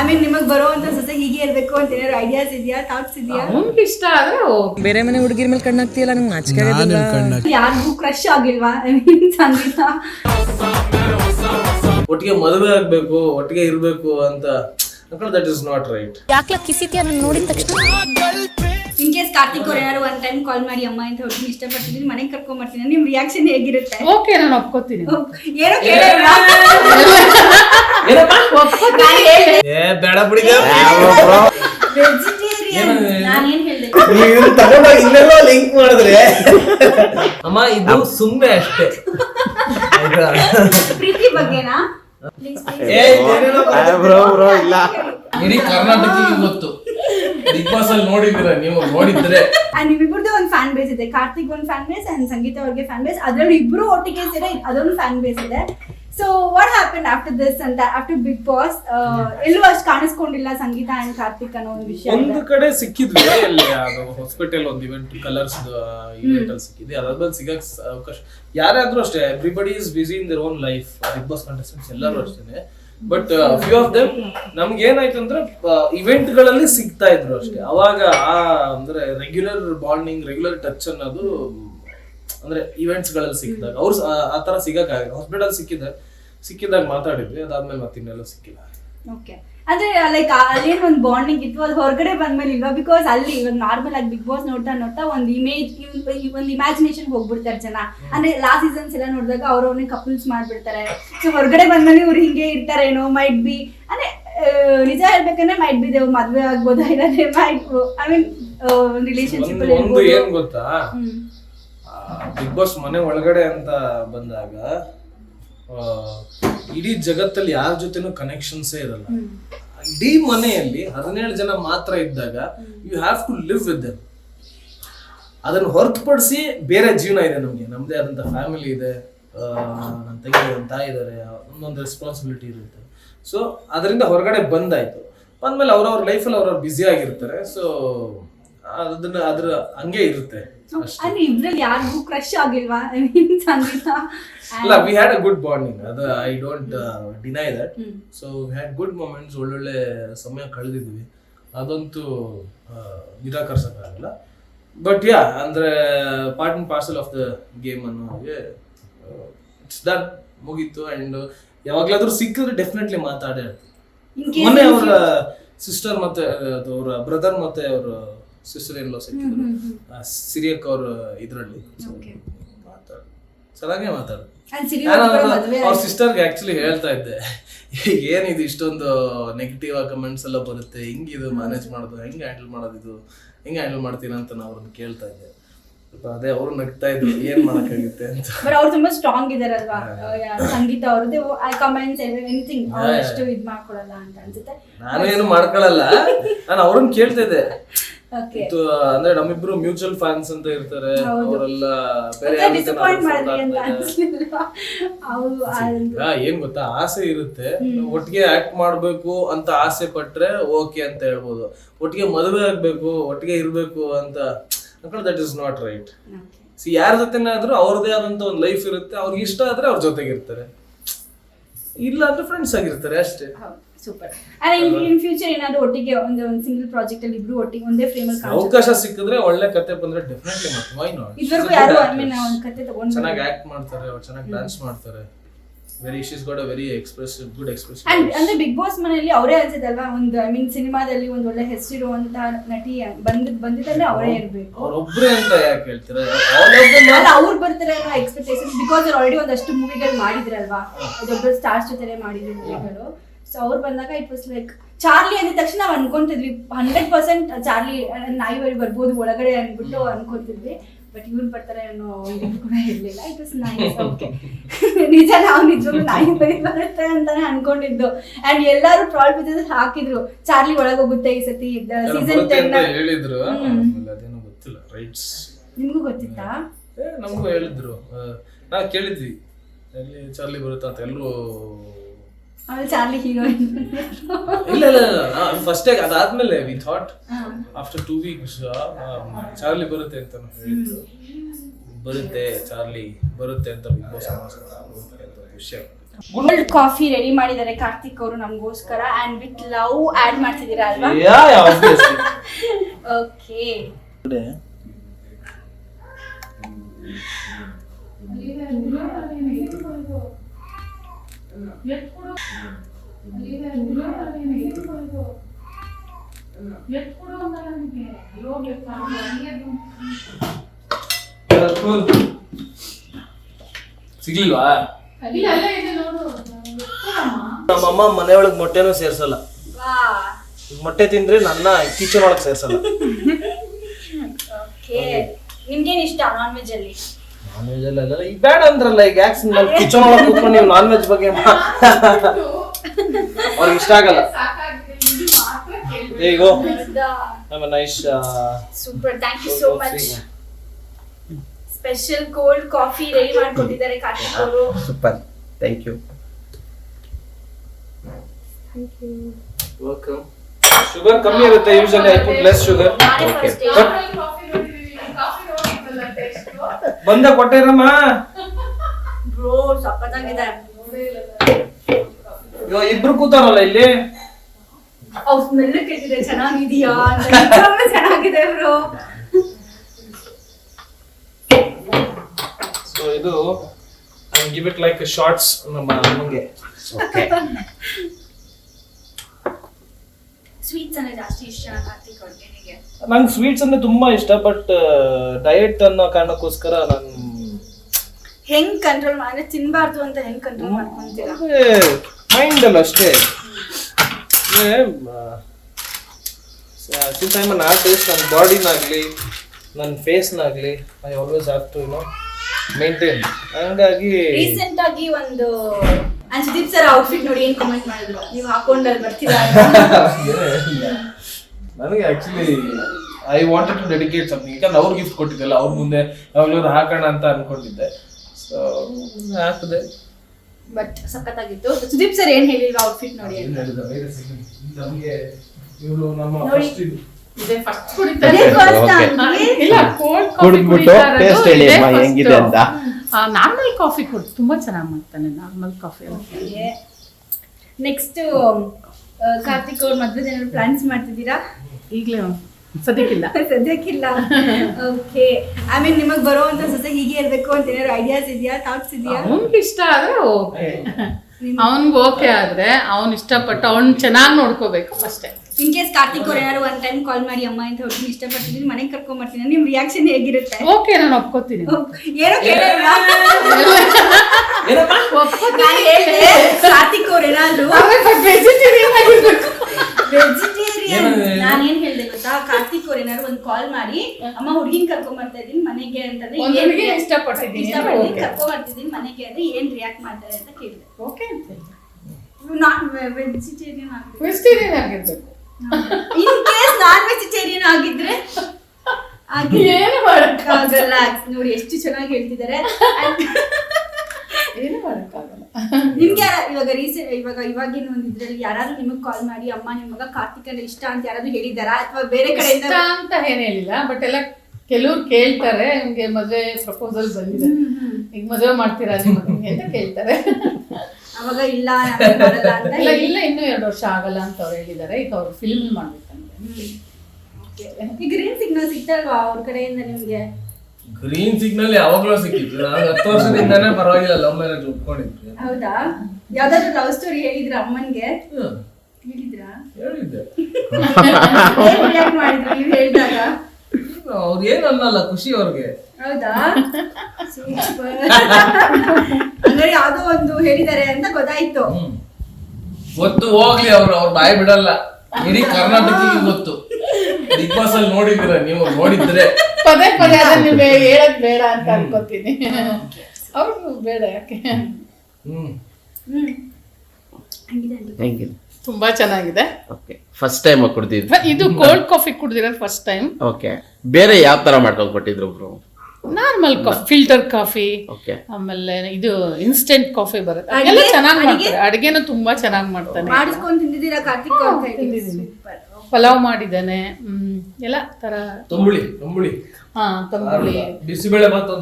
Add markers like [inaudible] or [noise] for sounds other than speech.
I mean ನಿಮಗೆ ಬರುವಂತ ಸೊಸೆ ಹೀಗೆ ಇರಬೇಕು ಅಂತ ಏನಾದ್ರು ಐಡಿಯಾಸ್ ಇದೆಯಾ ಥಾಟ್ಸ್ ಇದೆಯಾ? ಅವ್ನ್ಗೆ ಇಷ್ಟ ಆದ್ರೆ ಓಕೆ ಬೇರೆ ಮನೆ ಹುಡುಗಿರ ಮೇಲೆ ಕಣ್ಣಾಗ್ತಿಯಲ್ಲ ನಂಗೆ ನಾಚಿಕೆ ನಾನು ಕಣ್ಣ ಯಾರಿಗೂ ಕ್ರಶ್ ಆಗಿಲ್ವಾ? ಐ ಮೀನ್ ಸಂಗೀತ ಒಟ್ಟಿಗೆ ಮದುವೆ ಆಗ್ಬೇಕು ಒಟ್ಟಿಗೆ ಇರ್ಬೇಕು ಅಂತ. Uncle that is not right ಯಾಕ್ಲ ಕಿಸಿತಿಯ ನಾನು ನೋಡಿದ ತಕ್ಷಣ? ಇನ್ ಕೇಸ್ ಕಾರ್ತಿಕ್ ಅವ್ರು ಯಾರು ಒನ್ ಟೈಮ್ ಕಾಲ್ ಮಾಡಿ ಅಮ್ಮ ಅಂತ ಹುಡುಗಿ ಇಷ್ಟಪಡ್ತೀನಿ ಮನೆಗೆ ಕರ್ಕೊಂಡ್ ಬರ್ತೀನಿ. ನಿಮ್ ರಿಯಾಕ್ಷನ್ ಹೇಗಿರುತ್ತೆ? ಓಕೆ ನಾನು ಒಪ್ಕೋತೀನಿ. ಏನೋ ಕೇಳಿಲ್ಲ [laughs] ಏ ಬೇಡ ಹೇಳ್ದೆ? ತಗೊಂಡೋಗಿ ಇಲ್ಲೆಲ್ಲ ಲಿಂಕ್ ಮಾಡಿದ್ರೆ. ಅಮ್ಮ ಇದು ಸುಮ್ಮನೆ ಅಷ್ಟೇ. ಪ್ರೀತಿ ಬಗ್ಗೆನಾ? Please. ಏ, ಇದೇನೇನೋ ಇಡೀ ಕರ್ನಾಟಕಕ್ಕೆ ಗೊತ್ತು ಬಿಗ್ ಬಾಸ್ ಅಲ್ಲಿ ನೋಡಿದ್ರ ನೀವು? ನೋಡಿದ್ರೆ. ನಿಮ್ಮಿಬ್ರದ್ದು ಒಂದು ಫ್ಯಾನ್ ಬೇಸ್ ಇದೆ. ಕಾರ್ತಿಕ್ ಒಂದು ಫ್ಯಾನ್ ಬೇಸ್ ಅಂಡ್ ಸಂಗೀತ ಅವ್ರಿಗೆ ಫ್ಯಾನ್ ಬೇಸ್ ಅದ್ರಲ್ಲಿ ಇಬ್ರು ಒಟ್ಟಿಗೆ ಸೇರಿ ಅದೊಂದು ಫ್ಯಾನ್ ಬೇಸ್ ಇದೆ. So what happen after this ಅಂತ ಆಫ್ಟರ್ ಬಿಗ್ ಬಾಸ್ ಎಲ್ಲೂ ಅಷ್ಟು ಕಾಣಿಸ್ಕೊಂಡಿಲ್ಲ ಸಂಗೀತ ಅಂಡ್ ಕಾರ್ತಿಕ್ ಅನ್ನೋ ಒಂದು ವಿಷಯ ಒಂದು. ಕಡೆ ಸಿಕ್ಕಿದ್ವಿ ಅಲ್ಲಿ ಅದು ಹಾಸ್ಪಿಟಲ್ ಒಂದು ಇವೆಂಟ್ ಕಲರ್ಸ್ ಇವೆಂಟ್ ಅಲ್ಲಿ ಸಿಕ್ಕಿದ್ವಿ. ಅದಾದ್ಮೇಲೆ ಸಿಗಕ್ ಅವಕಾಶ ಯಾರಾದ್ರೂ ಅಷ್ಟೇ everybody is busy in their own life Bigg Boss contestants ಎಲ್ಲರೂ ಅಷ್ಟೇ ಬಟ್ ಫ್ಯೂ ಆಫ್ ದೆಮ್ ನಮ್ಗೆ ಏನಾಯ್ತು ಅಂದ್ರೆ ಇವೆಂಟ್ಗಳಲ್ಲಿ ಸಿಗ್ತಾ ಇದ್ರು ಅಷ್ಟೇ. ಅವಾಗ ಆ ಅಂದ್ರೆ ರೆಗ್ಯುಲರ್ ಬಾಂಡಿಂಗ್ ರೆಗ್ಯುಲರ್ ಟಚ್ ಅನ್ನೋದು ಅಂದ್ರೆ ಇವೆಂಟ್ಸ್ಗಳಲ್ಲಿ ಸಿಕ್ಕಿದಾಗ. ಅವ್ರು ಆ- ತರ ಸಿಗಕ್ಕಾಗ ಹಾಸ್ಪಿಟಲ್ ಸಿಕ್ಕಿದ ಸಿಕ್ಕಿದಾಗ ಮಾತಾಡಿದ್ವಿ ಅದಾದ್ಮೇಲೆ ಮತ್ತೆ ಇನ್ನೆಲ್ಲ ಸಿಕ್ಕಿಲ್ಲ. ಓಕೆ ಅಂದ್ರೆ ಲೈಕ್ ಅಲ್ಲಿ ಒಂದು ಬಾಂಡಿಂಗ್ ಇತ್ತು ಅದು ಹೊರಗಡೆ ಬಂದ್ಮೇಲೆ ಇಲ್ವಾ? ಬಿಕಾಸ್ ಅಲ್ಲಿ ಇವಾಗ ನಾರ್ಮಲ್ ಆಗಿ ಬಿಗ್ ಬಾಸ್ ನೋಡ್ತಾ ನೋಡ್ತಾ ಒಂದು ಇಮೇಜ್ ಒಂದು ಇಮ್ಯಾಜಿನೇಷನ್ ಹೋಗ್ಬಿಡ್ತಾರೆ ಜನ. ಅಂದ್ರೆ ಲಾಸ್ಟ್ ಸೀಸನ್ಸ್ ಎಲ್ಲ ನೋಡಿದಾಗ ಅವ್ರವ್ರನ್ನ ಕಪಲ್ಸ್ ಮಾಡ್ಬಿಡ್ತಾರೆ. ಸೊ ಹೊರಗಡೆ ಬಂದ್ಮೇಲೆ ಇವ್ರು ಹಿಂಗೆ ಇರ್ತಾರೇನೋ ಮೈಟ್ ಬಿ ಅಂದ್ರೆ ನಿಜ ಹೇಳ್ಬೇಕಂದ್ರೆ ಮೈಟ್ ಬಿ ದೇವ್ ಮದ್ವೆ ಆಗ್ಬೋದಾ ಇಲ್ಲಾಂದ್ರೆ ಮೈಟ್ ಐ ಮೀನ್ ರಿಲೇಶನ್ಶಿಪ್ ಒಂದು ಏನ್ ಗೊತ್ತಾ? ಬಿಗ್ ಬಾಸ್ ಮನೆ ಒಳಗಡೆ ಅಂತ ಬಂದಾಗ ಇಡೀ ಜಗತ್ತಲ್ಲಿ ಯಾರ ಜೊತೆನೂ ಕನೆಕ್ಷನ್ಸೇ ಇರಲ್ಲ. ಇಡೀ ಮನೆಯಲ್ಲಿ ಹದಿನೇಳು ಜನ ಮಾತ್ರ ಇದ್ದಾಗ you have to live with them ಅದನ್ನು ಹೊರತುಪಡಿಸಿ ಬೇರೆ ಜೀವನ ಇದೆ ನಮಗೆ. ನಮ್ಮದೇ ಆದಂಥ ಫ್ಯಾಮಿಲಿ ಇದೆ. ನನ್ನ ತಂಗಿ ನನ್ನ ತಾಯಿ ಇದ್ದಾರೆ ಒಂದೊಂದು ರೆಸ್ಪಾನ್ಸಿಬಿಲಿಟಿ ಇರುತ್ತೆ. ಸೊ ಅದರಿಂದ ಹೊರಗಡೆ ಬಂದಾಯ್ತು. ಬಂದ್ಮೇಲೆ ಅವ್ರವ್ರ ಲೈಫಲ್ಲಿ ಅವ್ರವ್ರು ಬ್ಯುಸಿ ಆಗಿರ್ತಾರೆ. ಸೊ ಅದನ್ನ ಅದ್ರ ಹಂಗೆ ಇರುತ್ತೆ ಅಂದ್ರೆ ಇಬ್ರಲ್ಲಿ ಯಾರಿಗೂ ಕ್ರಶ್ ಆಗಿಲ್ವಾ? ಐ ಮೀನ್ ಸಂಗೀತ ಇಲ್ಲ we had a good bonding ಅದು I don't deny that. So we had good moments ಒಳ್ಳೊಳ್ಳೆ ಸಮಯ ಕಳೆದಿದ್ವಿ. ಅದಂತೂ ನಿರಾಕರಿಸೋಕ್ಕಾಗಲ್ಲ. ಬಟ್ ಯಾ ಅಂದ್ರೆ part and parcel of the game ಅನ್ನೋ ಹಾಗೆ ಇಟ್ಸ್ ದಟ್ ಮುಗೀತು. ಅಂಡ್ ಯಾವಾಗ್ಲಾದ್ರೂ ಸಿಕ್ಕಿದ್ರೆ ಡೆಫಿನೆಟ್ಲಿ ಮಾತಾಡೇ ಮೊನ್ನೆ ಅವರ ಸಿಸ್ಟರ್ ಮತ್ತೆ ಅವರ ಬ್ರದರ್ ಮತ್ತೆ ಅವರ ಸಿಸ್ಟರ್ ಎಲ್ಲ ಸಿಕ್ಕಿದ್ರು ಸಿರಿಯಕ್ ಅವ್ರ ಇದ್ರಲ್ಲಿ. ಮಾತಾಡು. ಚೆನ್ನಾಗೇ ಮಾತಾಡು. ಅವ್ರ ಸಿಸ್ಟರ್ಗೆ ಆಕ್ಚುಲಿ ಹೇಳ್ತಾ ಇದ್ದೆ. [laughs] ಏನಿದು ಇಷ್ಟೊಂದು ನೆಗೆಟಿವ್ ಕಮೆಂಟ್ಸ್ ಎಲ್ಲ ಬರುತ್ತೆ. ಹಿಂಗಿದು ಇದು ಮ್ಯಾನೇಜ್ ಮಾಡೋದು ಹೆಂಗೆ ಹ್ಯಾಂಡಲ್ ಮಾಡೋದು ಇದು ಹೆಂಗೆ ಹ್ಯಾಂಡಲ್ ಮಾಡ್ತೀರಾ ಅಂತ ನಾನು ಅವ್ರನ್ನ ಕೇಳ್ತಾ ಇದ್ದೆ. ಅದೇ ಅವರು ನಗ್ತಾ ಇದ್ರು. ಏನ್ ಮಾಡಕ್ಕಾಗುತ್ತೆ ಅಂತ. [laughs] ಬಟ್ ಅವ್ರು ತುಂಬಾ ಸ್ಟ್ರಾಂಗ್ ಇದಾರಲ್ವಾ? ಸಂಗೀತ ಅವ್ರದ್ದು. ಕಮೆಂಟ್ಸ್ ಎನಿಥಿಂಗ್ ಅಷ್ಟು ಇದ್ ಮಾಡ್ಕೊಳಲ್ಲ ಅಂತ ಅನ್ಸುತ್ತೆ. ನಾನು ಏನು ಮಾಡ್ಕೊಳಲ್ಲ. ನಾನು ಅವ್ರನ್ನ ಕೇಳ್ತಾ ಇದ್ದೆ. ಇದು ಅಂದ್ರೆ ನಮ್ಮಿಬ್ರು ಮ್ಯೂಚುವಲ್ ಫ್ಯಾನ್ಸ್ ಅಂತ ಇರ್ತಾರೆ. ಅವರೆಲ್ಲ ಬೇರೆ ಏನ್ ಗೊತ್ತಾ? ಆಸೆ ಇರುತ್ತೆ. ಒಟ್ಟಿಗೆ ಆಕ್ಟ್ ಮಾಡ್ಬೇಕು ಅಂತ ಆಸೆ ಪಟ್ರೆ ಓಕೆ ಅಂತ ಹೇಳ್ಬೋದು. ಒಟ್ಟಿಗೆ ಮದುವೆ ಆಗ್ಬೇಕು ಒಟ್ಟಿಗೆ ಇರ್ಬೇಕು ಅಂತ uncle that is not right see ಯಾರ ಜೊತೆನಾದ್ರೂ ಅವ್ರದೇ ಆದಂತ ಒಂದು ಲೈಫ್ ಇರುತ್ತೆ. ಅವ್ರಿಗೆ ಇಷ್ಟ ಆದ್ರೆ ಅವ್ರ ಜೊತೆಗಿರ್ತಾರೆ. ಇಲ್ಲ ಅಂದ್ರೆ ಫ್ರೆಂಡ್ಸ್ ಆಗಿರ್ತಾರೆ ಅಷ್ಟೇ. ಸೂಪರ್ ಇನ್ ಫ್ಯೂಚರ್ ಏನಾದ್ರು ಒಟ್ಟಿಗೆ ಒಂದು ಸಿಂಗಲ್ ಪ್ರಾಜೆಕ್ಟ್ ಅಲ್ಲಿ ಇಬ್ರು ಒಟ್ಟಿಗೆ ಒಂದೇ ಫ್ರೇಮ್ ಅಲ್ಲಿ ಅವಕಾಶ ಸಿಕ್ಕಿದ್ರೆ ಒಳ್ಳೆ ಕತೆ ಬಂದ್ರೆ ಡೆಫಿನೆಟ್ಲಿ ಮತ್ತೆ ವೈ ನಾಟ್ ಇದುವರೆಗೂ ಯಾರು ಐ ಮೀನ್ ಒಂದು ಕತೆ ತಗೊಂಡು ಚೆನ್ನಾಗಿ ಆಕ್ಟ್ ಮಾಡ್ತಾರೆ ಅವ್ರು ಚೆನ್ನಾಗಿ ಡ್ಯಾನ್ಸ್ ಮಾಡ್ತಾರೆ. Very she's got a very expressive good expressive and ಅಂದ್ರೆ ಬಿಗ್ ಬಾಸ್ ಮನೆಯಲ್ಲಿ ಅವರೇ ಅನ್ಸುತ್ತಲ್ವಾ? ಒಂದು ಐ ಮೀನ್ ಸಿನಿಮಾದಲ್ಲಿ ಒಂದು ಒಳ್ಳೆ ಹೆಸರಿರುವಂತ ನಟಿ ಬಂದ್ ಬಂದಿದ್ರೆ ಅವರೇ ಇರ್ಬೇಕು. ಒಬ್ರೇ ಅಂತ ಯಾಕೆ ಹೇಳ್ತೀರಾ? ಅವ್ರು ಬರ್ತಾರೆ ಅನ್ನೋ ಎಕ್ಸ್ಪೆಕ್ಟೇಷನ್ ಬಿಕಾಸ್ ಅವ್ರು ಆಲ್ರೆಡಿ ಒಂದಷ್ಟು ಮೂವಿಗಳು ಮಾಡಿದ್ರಲ್ವಾ? ದೊಡ್ಡ ಸ್ಟಾರ್ಸ್ ಜೊತೆ ಮಾಡಿದ್ರು ಮೂವಿಗಳು ಸೊ ಅವ್ರು ಬಂದಾಗ ಇಟ್ ವಾಸ್ ಲೈಕ್ ಚಾರ್ಲಿ ಅಂದ ತಕ್ಷಣ ನಾವು ಅನ್ಕೊಂತಿದ್ವಿ ಹಂಡ್ರೆಡ್ ಪರ್ಸೆಂಟ್ ಚಾರ್ಲಿ ನಾಯಿ ಬರಿ ಬರ್ಬೋದು ಒಳಗಡೆ ಅಂದ್ಬಿಟ್ಟು ಅನ್ಕೊಂತಿದ್ವಿ. ಬಟ್ ಇವ್ರು ಬರ್ತಾರೆ ಅನ್ನೋ ಇದು ಕೂಡ ಇರಲಿಲ್ಲ. ಇಟ್ ವಾಸ್ ನೈಸ್ ಓಕೆ ನಿಜ ನಾವು ನಿಜವಾಗ್ಲೂ ನಾಯಿ ಬರಿ ಬರುತ್ತೆ ಅಂತಾನೆ ಅನ್ಕೊಂಡಿದ್ದು. ಅಂಡ್ ಎಲ್ಲರೂ ಟ್ರಾಲ್ ಬಿದ್ದ ಹಾಕಿದ್ರು. ಚಾರ್ಲಿ ಒಳಗೋಗುತ್ತೆ ಈ ಸತಿ ಸೀಸನ್ ಟೆನ್ ಹೇಳಿದ್ರು. ಅದೇನೋ ಗೊತ್ತಿಲ್ಲ ರೈಟ್ಸ್ ನಿಮಗೂ ಗೊತ್ತಿತ್ತಾ? ನಮಗೂ ಹೇಳಿದ್ರು. ನಾ ಕೇಳಿದ್ವಿ. ಎಲ್ಲಿ ಚಾರ್ಲಿ ಬರುತ್ತಾ ಅಂತ ಎಲ್ಲರೂ ಆಮೇಲೆ ಚಾರ್ಲಿ ಹೀರೋಯಿನ್. ಇಲ್ಲ ಇಲ್ಲ ಫಸ್ಟ್ ಅದಾದ್ಮೇಲೆ we thought after two weeks Charlie ಬರುತ್ತೆ ಅಂತ ಹೇಳಿದ್ರು ಬರುತ್ತೆ ಚಾರ್ಲಿ ಬರುತ್ತೆ ಅಂತ ಬಿಗ್ ಬಾಸ್ ಅಂತ ವಿಷಯ ಗೋಲ್ಡ್ ಕಾಫಿ ರೆಡಿ ಮಾಡಿದ್ದಾರೆ ಕಾರ್ತಿಕ್ ಅವರು ನಮಗೋಸ್ಕರ ಅಂಡ್ ವಿತ್ ಲವ್ ಆಡ್ ಮಾಡ್ತಿದ್ದೀರಾ ಅಲ್ವಾ? Yeah yeah obviously. [laughs] ಓಕೆ. ಸಿಗ್ಲಿಲ್ವಾ? ನಮ್ಮಮ್ಮ ಮನೆಯೊಳಗೆ ಮೊಟ್ಟೆನೂ ಸೇರ್ಸಲ್ಲ. ವಾ ಮೊಟ್ಟೆ ತಿಂದ್ರೆ ನನ್ನ ಕಿಚನ್ ಒಳಗೆ ಸೇರ್ಸಲ್ಲ. [laughs] ಓಕೆ ನಿಮ್ಗೇನ್ ಇಷ್ಟ ನಾನ್ ವೆಜ್ ಅಲ್ಲಿ? ನಾನ್ ವೆಜ್ ಅಲ್ಲ ಈಗ ಬೇಡ ಅಂದ್ರಲ್ಲ ಈಗ ಯಾಕೆ ನಾನು ಕಿಚನ್ ಒಳಗೆ ಕೂತ್ಕೊಂಡು ನೀವು ನಾನ್ ವೆಜ್ ಬಗ್ಗೆ [laughs] ಅವ್ರಿಗೆ ಇಷ್ಟ ಆಗಲ್ಲ. ಈಗ nice super thank you so much special cold coffee ready ಮಾಡ್ಕೊಂಡಿದ್ದಾರೆ ಕಾರ್ತಿಕ್ ಅವರು super thank you welcome sugar ಕಮ್ಮಿ ಇರುತ್ತೆ usually I put less sugar first ಬಂದ ಕೊಟ್ಟಿರಮ್ಮ ಬ್ರೋ ಸಖತ್ತಾಗಿದೆ ಇವಾಗ ಇಬ್ರು ಕೂತಾರಲ್ಲ ಇಲ್ಲಿ? ಅವ್ರು ಸ್ಮೆಲ್ ಕೇಳಿದ್ರೆ ಚೆನ್ನಾಗಿದೆಯಾ ಚೆನ್ನಾಗಿದೆ ಬ್ರೋ. ಸೊ ಇದು ಗಿವ್ ಇಟ್ ಲೈಕ್ ಶಾರ್ಟ್ಸ್ ನಮ್ಮ ಅಮ್ಮಂಗೆ. ಓಕೆ ಸ್ವೀಟ್ಸ್ ಅಂದ್ರೆ ಜಾಸ್ತಿ ಇಷ್ಟ ಕಾರ್ತಿಕ್ ಅವ್ರಿಗೆ ಹೇಗೆ ನಂಗೆ ಸ್ವೀಟ್ಸ್ ಅಂದ್ರೆ ತುಂಬಾ ಇಷ್ಟ ಬಟ್ ಡಯಟ್ ಅನ್ನೋ ಕಾರಣಕ್ಕೋಸ್ಕರ ನಾನು ಹೆಂಗ್ ಕಂಟ್ರೋಲ್ ಅಂದ್ರೆ ತಿನ್ಬಾರ್ದು ಅಂತ ಹೆಂಗ್ ಕಂಟ್ರೋಲ್ ಮಾಡ್ಕೊಂತೀರಾ? ಮೈಂಡ್ ಅಲ್ಲ ಅಷ್ಟೇ. ಸಿನ್ಸ್ ಐಮ್ ಅನ್ ಆರ್ಟಿಸ್ಟ್ ನನ್ನ ಬಾಡಿನಾಗ್ಲಿ ನನ್ನ ಫೇಸ್ನಾಗ್ಲಿ I always have to know maintain ಹಂಗಾಗಿ ರೀಸೆಂಟ್ ಆಗಿ ಒಂದು ಅಂಡ್ ಸುದೀಪ್ ಸರ್ ಔಟ್ಫಿಟ್ ನೋಡಿ ಏನ್ ಕಮೆಂಟ್ ಮಾಡಿದ್ರು? ನೀವು ಹಾಕೊಂಡಲ್ಲಿ ಬರ್ತೀರಾ [laughs] ನನಗೆ actually I wanted to dedicate something ಯಾಕಂದ್ರೆ ಅವ್ರು ಗಿಫ್ಟ್ ಕೊಟ್ಟಿದ್ದಲ್ಲ ಅವ್ರ ಮುಂದೆ ಯಾವಾಗಲೂ ಹಾಕೋಣ ಅಂತ ಅನ್ಕೊಂಡಿದ್ದೆ. ಸೊ ಹಾಕಿದೆ. ಬಟ್ ಸಖತ್ತಾಗಿತ್ತು. ಸುದೀಪ್ ಸರ್ ಏನ್ ಹೇಳಿಲ್ವಾ ಔಟ್ಫಿಟ್ ನೋಡಿ. ನಮ್ಗೆ ಇವ್ರು ನಮ್ಮ ಫಸ್ಟ್ ಇದೆ. ಫಸ್ಟ್ ಕುಡಿತಾರೆ. ಇಲ್ಲ ಕೋಲ್ಡ್ ಕುಡಿದ್ಬಿಟ್ಟು ಟೇಸ್ಟ್ ಹೇಳಿ ಅಮ್ಮ ಹೆಂಗಿದೆ ಅಂತ. ನಾರ್ಮಲ್ ಕಾಫಿ ಕೊಡು ತುಂಬಾ ಚೆನ್ನಾಗಿ ಮಾಡ್ತಾನೆ ನಾರ್ಮಲ್ ಕಾಫಿ ನೆಕ್ಸ್ಟ್ ಕಾರ್ತಿಕ್ ಅವ್ರ ಮದ್ವೆ ಏನಾದ್ರು ಪ್ಲಾನ್ಸ್ ಮಾಡ್ತಿದ್ದೀರಾ? ಈಗಲೇ ಸದ್ಯಕ್ಕಿಲ್ಲ. [laughs] ಸದ್ಯಕ್ಕಿಲ್ಲ. ಓಕೆ. ಐ ಮೀನ್ ನಿಮಗ್ ಬರುವಂತ ಸೊಸೆ ಹೀಗೆ ಇರಬೇಕು ಅಂತ ಏನಾದ್ರು ಐಡಿಯಾಸ್ ಇದೆಯಾ ಥಾಟ್ಸ್ ಇದೆಯಾ? ಅವ್ನಿಗೆ ಇಷ್ಟ ಆದ್ರೆ ಓಕೆ. ಅವನಿಗೆ ಓಕೆ ಆದ್ರೆ ಅವ್ನು ಇಷ್ಟಪಟ್ಟು ಅವ್ನು ಚೆನ್ನಾಗಿ ನೋಡ್ಕೋಬೇಕು ಅಷ್ಟೇ. ಇನ್ ಕೇಸ್ ಕಾರ್ತಿಕ್ ಅವ್ರು ಏನಾದ್ರು ಒಂದ್ ಟೈಮ್ ಕಾಲ್ ಮಾಡಿ ಅಮ್ಮ ಅಂತ ಹುಡುಗಿ ಇಷ್ಟಪಟ್ಟಿದ್ದೀನಿ ಮನೆಗೆ ಕರ್ಕೊಂಡ್ ಬರ್ತೀನಿ ನಿಮ್ ರಿಯಾಕ್ಷನ್ ಹೇಗಿರುತ್ತೆ? ಓಕೆ ನಾನು ಒಪ್ಕೋತೀನಿ. ಏನೋ ಕೇಳಿಲ್ಲ ನಾನು ಹೇಳ್ದೆ ಕಾರ್ತಿಕ್ ಅವ್ರು ಏನಾದ್ರು ವೆಜಿಟೇರಿಯನ್ ನಾನು ಏನ್ ಹೇಳ್ದೆ ಗೊತ್ತಾ? ಕಾರ್ತಿಕ್ ಅವ್ರು ಏನಾದ್ರು ಒಂದ್ ಕಾಲ್ ಮಾಡಿ ಅಮ್ಮ ಹುಡುಗಿನ ಕರ್ಕೊಂಡ್ ಬರ್ತಾ ಇದೀನಿ ಮನೆಗೆ ಅಂತಂದ್ರೆ ಒಂದ್ ಏನ್ ಹುಡ್ಗಿನ react- okay. ಕರ್ಕೊಂಡ್ ಬರ್ತಿದ್ದೀನಿ ಮನೆಗೆ ಅಂದ್ರೆ ಏನ್ ರಿಯಾಕ್ಟ್ ಮಾಡ್ತಾರೆ ಅಂತ ಕೇಳಿದೆ. ಓಕೆ ಅಂತ ನಾನ್ ವೆಜಿಟೇರಿಯನ್ ಆಗ್ಬೇಕು ವೆಜಿಟೇರಿಯನ್ ಆಗಿರ್ಬೇಕು. ಇನ್ ಕೇಸ್ ನಾನ್ ವೆಜಿಟೇರಿಯನ್ ಆಗಿದ್ರೆ ಏನು ಮಾಡಕ್ಕಾಗಲ್ಲ ನೋಡಿ ಎಷ್ಟು ಚೆನ್ನಾಗಿ ಹೇಳ್ತಿದ್ದಾರೆ. [laughs] ಏನು ಮಾಡಕ್ಕಾಗಲ್ಲ ನಿಮ್ಗೆ ಯಾರ ಇವಾಗ ರೀಸೆಂಟ್ ಇವಾಗ ಇವಾಗಿನ ಒಂದು ಇದ್ರಲ್ಲಿ ಯಾರಾದ್ರೂ ನಿಮಗ್ ಕಾಲ್ ಮಾಡಿ ಅಮ್ಮ ನಿಮ್ ಮಗ ಕಾರ್ತಿಕ್ ಅಂದ್ರೆ ಇಷ್ಟ ಅಂತ ಯಾರಾದ್ರೂ ಹೇಳಿದಾರಾ ಅಥವಾ ಬೇರೆ ಕಡೆಯಿಂದ ಇಷ್ಟ ಅಂತ ಏನ್ ಹೇಳಿಲ್ಲ ಬಟ್ ಎಲ್ಲ ಕೆಲವ್ರು ಕೇಳ್ತಾರೆ ನಿಮ್ಗೆ ಮದ್ವೆ ಪ್ರಪೋಸಲ್ ಬಂದಿದೆ. ಈಗ ಮದ್ವೆ ಮಾಡ್ತೀರಾ ನಿಮ್ಮ ಮಗನಿಗೆ ಅಂತ ಕೇಳ್ತಾರೆ. ಅವಾಗ ಇಲ್ಲ ನಾನ್ ಮಾಡಲ್ಲ ಅಂತ ಇಲ್ಲ ಇಲ್ಲ ಇನ್ನೂ ಎರಡು ವರ್ಷ ಆಗಲ್ಲ ಅಂತ ಅವ್ರು ಹೇಳಿದ್ದಾರೆ. ಈಗ ಅವ್ರು ಫಿಲ್ಮ್ ಮಾಡ್ಬೇಕಂದ್ರೆ ಈ ಗ್ರೀನ್ ಸಿಗ್ನಲ್ ಸಿಗ್ತಲ್ವಾ ಅವ್ರ ಕಡೆಯಿಂದ ನಿಮ್ಗೆ? ಗ್ರೀನ್ ಸಿಗ್ನಲ್ ಯಾವಾಗಲೂ ಸಿಕ್ಕಿತ್ತು. ನಾನು ಹತ್ತು ವರ್ಷದಿಂದಾನೇ ಪರವಾಗಿಲ್ಲ ಲವ್ ಮ್ಯಾರೇಜ್ ಒಪ್ಕೊಂಡಿದ್ದೆ. ಹೌದಾ? ಯಾವ್ದಾದ್ರು ಲವ್ ಸ್ಟೋರಿ ಹೇಳಿದ್ರ ಅಮ್ಮನ್ಗೆ? ಹ್ಮ್, ಹೇಳಿದ್ರಾ? ಹೇಳಿದ್ದೆ. ಮಾಡಿದ್ರು ನೀವ್ ಹೇಳಿದಾಗ? ಅವ್ರು ಏನ್ ಅನ್ನಲ್ಲ ಖುಷಿ ಅವ್ರಿಗೆ. ಹೌದಾ? [laughs] ಅಂದ್ರೆ ಯಾವ್ದೋ ಒಂದು ಹೇಳಿದ್ದಾರೆ ಅಂತ ಗೊತ್ತಾಯ್ತು. ಗೊತ್ತು ಹೋಗ್ಲಿ ಅವ್ರು ಅವ್ರ ಬಾಯಿ ಬಿಡಲ್ಲ. ಇಡೀ ಕರ್ನಾಟಕಕ್ಕೆ ಗೊತ್ತು. ಬಿಗ್ ಬಾಸ್ ಅಲ್ಲಿ ನೋಡಿದ್ರೆ ನೀವು? ನೋಡಿದ್ರೆ. ಪದೇ ಪದೇ ಅದನ್ನ ನೀವು ಹೇಳದ್ ಬೇಡ ಅಂತ ಅನ್ಕೋತೀನಿ. ಅವ್ರು ಬೇಡ ಯಾಕೆ? ಹ್ಮ್. ಹೆಂಗಿದೆ ತುಂಬಾ ಚೆನ್ನಾಗಿದೆ. ಓಕೆ ಫಸ್ಟ್ ಟೈಮ್ ಕುಡ್ದಿದ್ದು ಇದು ಕೋಲ್ಡ್ ಕಾಫಿ ಕುಡ್ದಿರೋದು ಫಸ್ಟ್ ಟೈಮ್ ಓಕೆ ಬೇರೆ ಯಾವ ತರ ಮಾಡ್ಕೊಂಡು ಕೊಟ್ಟಿದ್ರು ಒಬ್ರು normal coffee filter coffee okay ಆಮೇಲೆ ಇದು ಇನ್ಸ್ಟೆಂಟ್ ಕಾಫಿ ಬರುತ್ತೆ. ಅದೆಲ್ಲ ಚೆನ್ನಾಗಿ? ಮಾಡ್ತಾರೆ. ಅಡ್ಗೆನೂ ತುಂಬಾ ಚೆನ್ನಾಗಿ ಮಾಡ್ತಾನೆ ಪಲಾವ್ ಮಾಡಿದ್ದಾನೆ. ಹ್ಮ್ ಎಲ್ಲ ತರ ತಂಬುಳಿ ತಂಬುಳಿ. ಹಾ ತಂಬುಳಿ. ಬಿಸಿಬೇಳೆ ಬಾತ್ ಒಂದ್